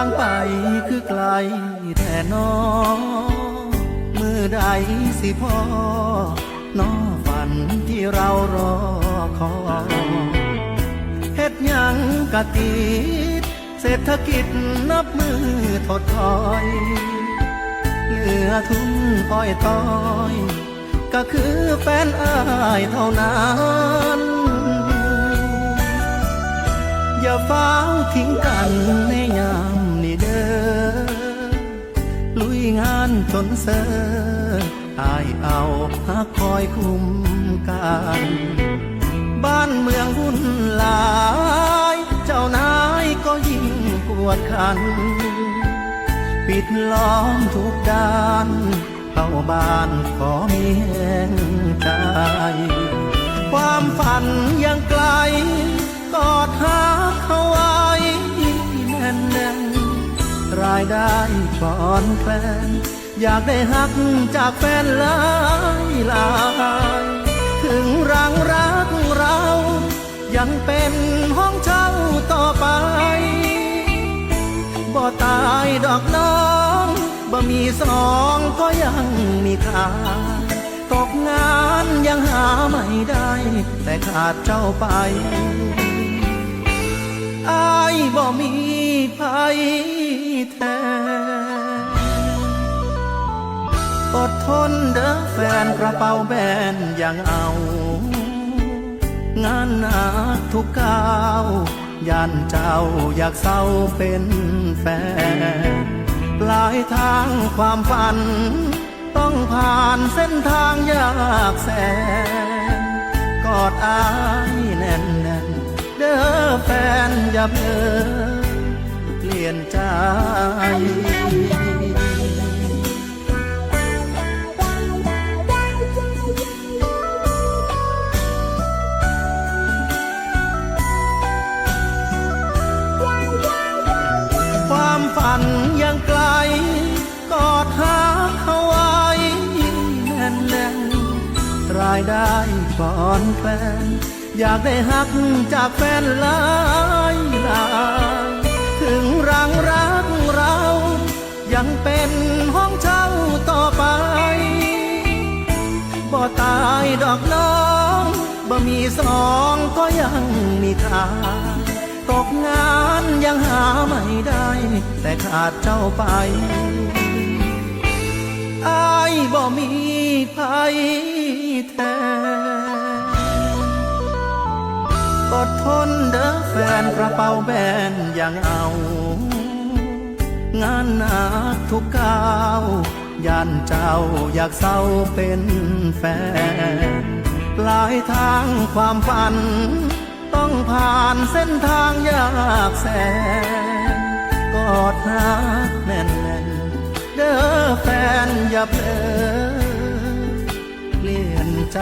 เบิ่งหนทางไปคือไกลแท่น้องมือใดสิพ่อน้อฝันที่เรารอคอยเฮ็ดยังกะติดเศรษฐกิจนับมือถดถอยเหลือทุนอ้อยต้อย ก็คือแฟนอายเท่านั้น ลุยงานจนเซออายเอาหักคอยคุ้มกันบ้านเมืองวุ่นหลาย เจ้านายก็ยิ่งปวดขัน ปิดล้อมทุกด้านเข้าบ้านขอมีแห่งใจความฝันยังไกล กอดหาเขาไว้แน่นแน่นรายได้ ก่อนแคลนอยากได้หักจากแฟนหลายหลายถึงรังรักเรา ยังเป็นห้องเช่าต่อไป บ่ตายดอกน้องบ่มีสองก็ยังมีค่าตกงานยังหาไม่ได้ แต่ขาดเจ้าไปอายบ่มีภัยแท้ อดทนเด้อแฟนกระเป๋าแบนยังเอา งานหนักทุกก้าวย่านเจ้าอยากเศร้าเป็นแฟนปลายทางความฝัน ต้องผ่านเส้นทางยากแสน กอดอายแน่นแน่นเด้อแฟนอย่าเพ้อเปลี่ยนใจ อนแฟน อยากได้หักจากแฟนหลายหลายถึงรังรักเรา ยังเป็นห้องเช่าต่อไป บ่ตายดอกน้องบ่มีสองก็ยังมีค่าตกงานยังหาไม่ได้ แต่ขาดเจ้าไปอายบ่มีภัยแท้ ดทนเด้อแฟนกระเป๋าแบนยังเอา งานหนักทุกก้าวย่านเจ้าอยากเศร้าเป็นแฟนปลายทางความฝัน ต้องผ่านเส้นทางยากแสน กอดหาแน่นเด้อแฟนอย่าเพลอเปลี่ยนใจ